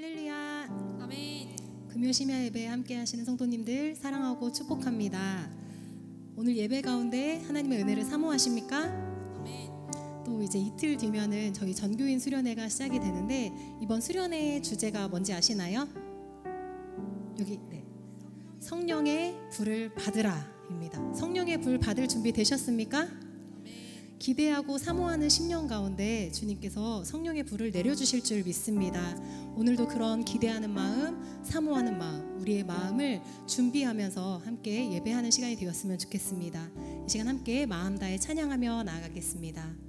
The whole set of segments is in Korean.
할렐루야. 아멘. 금요 심야 예배 함께 하시는 성도님들 사랑하고 축복합니다. 오늘 예배 가운데 하나님의 은혜를 사모하십니까? 아멘. 또 이제 이틀 뒤면은 저희 전교인 수련회가 시작이 되는데 이번 수련회 주제가 뭔지 아시나요? 여기 네. 성령의 불을 받으라입니다. 성령의 불 받을 준비 되셨습니까? 기대하고 사모하는 10년 가운데 주님께서 성령의 불을 내려주실 줄 믿습니다. 오늘도 그런 기대하는 마음, 사모하는 마음, 우리의 마음을 준비하면서 함께 예배하는 시간이 되었으면 좋겠습니다. 이 시간 함께 마음 다해 찬양하며 나아가겠습니다.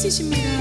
고치십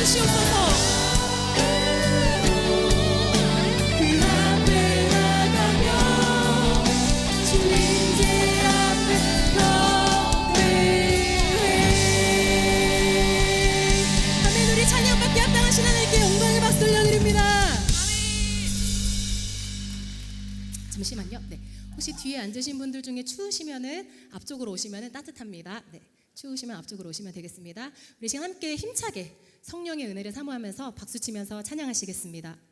주시옵소서. 네. 혹시 뒤에 앉으신 분들 중에 추우시면은 앞쪽으로 오시면은 따뜻합니다. 네. 추우시면 앞쪽으로 오시면 되겠습니다. 우리 지금 함께 힘차게 성령의 은혜를 사모하면서 박수치면서 찬양하시겠습니다.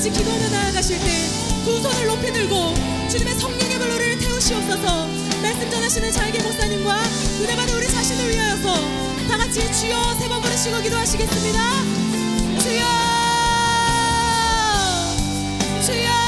같이 기도하며 나아가실 때 두 손을 높이 들고 주님의 성령의 별로를 태우시옵소서. 말씀 전하시는 잘게 목사님과 그대만의 우리 자신을 위하여서 다 같이 주여 세 번 부르시고 기도하시겠습니다. 주여! 주여!